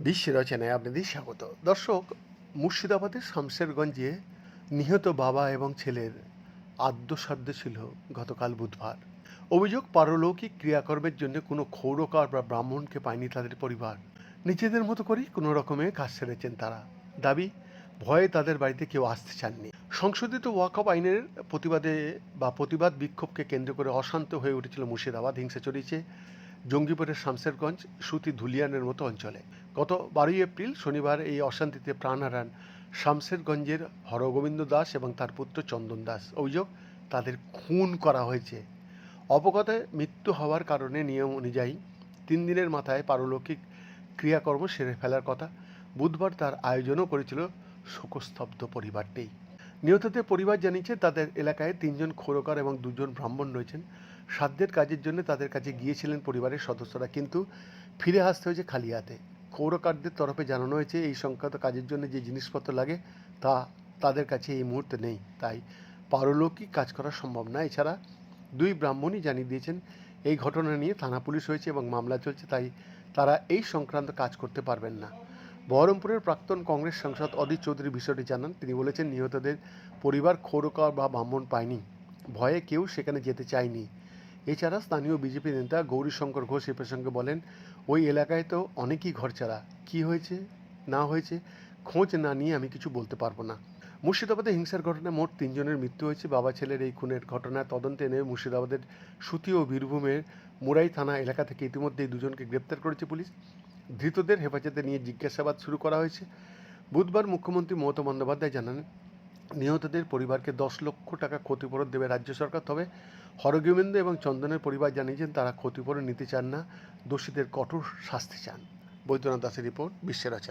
বিশ্ব রচনায় আপনাদের স্বাগত। দর্শক, মুর্শিদাবাদের শামশেরগঞ্জে নিহত বাবা এবং ছেলের আদ্যসাধ্য ছিল গতকাল বুধবার। অভিযোগ, পারলৌকিক ক্রিয়াকর্মের জন্য কোনো ক্ষৌরকার বা ব্রাহ্মণকে পায়নি তাদের পরিবার। নিজেদের মতো করেই কোনো রকমে কাজ সেরেছেন তারা। দাবি, ভয়ে তাদের বাড়িতে কেউ আসতে চাননি। সংশোধিত ওয়াকআপ আইনের প্রতিবাদে বা প্রতিবাদ বিক্ষোভকে কেন্দ্র করে অশান্ত হয়ে উঠেছিল মুর্শিদাবাদ, হিংসা চড়িয়েছে জঙ্গিপুরের শামশেরগঞ্জ সুতি ধুলিয়ানের মতো অঞ্চলে। গত বারোই এপ্রিল শনিবার এই অশান্তিতে প্রাণ হারান শামশেরগঞ্জের হরগোবিন্দ দাস এবং তার পুত্র চন্দন দাস। অভিযোগ, তাদের খুন করা হয়েছে। অবগতে মৃত্যু হওয়ার কারণে নিয়ম অনুযায়ী তিন দিনের মাথায় পারলৌকিক ক্রিয়াকর্ম সেরে ফেলার কথা বুধবার তার আয়োজনও করেছিল শোকস্তব্ধ পরিবারটি। নিহতদের পরিবার জানিয়েছে, তাদের এলাকায় তিনজন খোরকার এবং দুজন ব্রাহ্মণ রয়েছেন। সাধ্যের কাজের জন্য তাদের কাছে গিয়েছিলেন পরিবারের সদস্যরা, কিন্তু ফিরে আসতে হয়েছে খালি হাতে খৌরকারদের তরফে জানানো হয়েছে, এই সংক্রান্ত কাজের জন্য যে জিনিসপত্র লাগে তা তাদের কাছে এই মুহূর্তে নেই। তাই পারলৌকিক কাজ করা সম্ভব না। এছাড়া দুই ব্রাহ্মণই জানিয়ে দিয়েছেন, এই ঘটনা নিয়ে থানা পুলিশ হয়েছে এবং মামলা চলছে, তাই তারা এই সংক্রান্ত কাজ করতে পারবেন না। বহরমপুরের প্রাক্তন কংগ্রেস সাংসদ অদিত চৌধুরী বিষয়টি জানান। তিনি বলেছেন, নিহতদের পরিবার খৌরকার বা ব্রাহ্মণ পায়নি। ভয়ে কেউ সেখানে যেতে চায়নি। এছাড়া স্থানীয় বিজেপি নেতা গৌরীশঙ্কর ঘোষ এ প্রসঙ্গে বলেন, ওই এলাকায় তো অনেকই ঘরছাড়া। কী হয়েছে? না হয়েছে? খোঁজ না নিয়ে আমি কিছু বলতে পারব না। মুর্শিদাবাদে হিংসার ঘটনায় মোট তিনজনের মৃত্যু হয়েছে। বাবা ছেলের এই খুনের ঘটনায় তদন্তে এনে মুর্শিদাবাদের সুতি ও বীরভূমের মুরাই থানা এলাকা থেকে ইতিমধ্যেই দুজনকে গ্রেপ্তার করেছে পুলিশ। ধৃতদের হেফাজতে নিয়ে জিজ্ঞাসাবাদ শুরু করা হয়েছে। বুধবার মুখ্যমন্ত্রী মমতা বন্দ্যোপাধ্যায় জানান, নিহতদের পরিবারকে দশ লক্ষ টাকা ক্ষতিপূরণ দেবে রাজ্য সরকার। তবে হরগোবিন্দ এবং চন্দনের পরিবার জানিয়েছেন, তারা ক্ষতিপূরণ নিতে চান না, দোষীদের কঠোর শাস্তি চান। বৈদ্যনাথ দাসের রিপোর্ট, বিশ্বের রচনা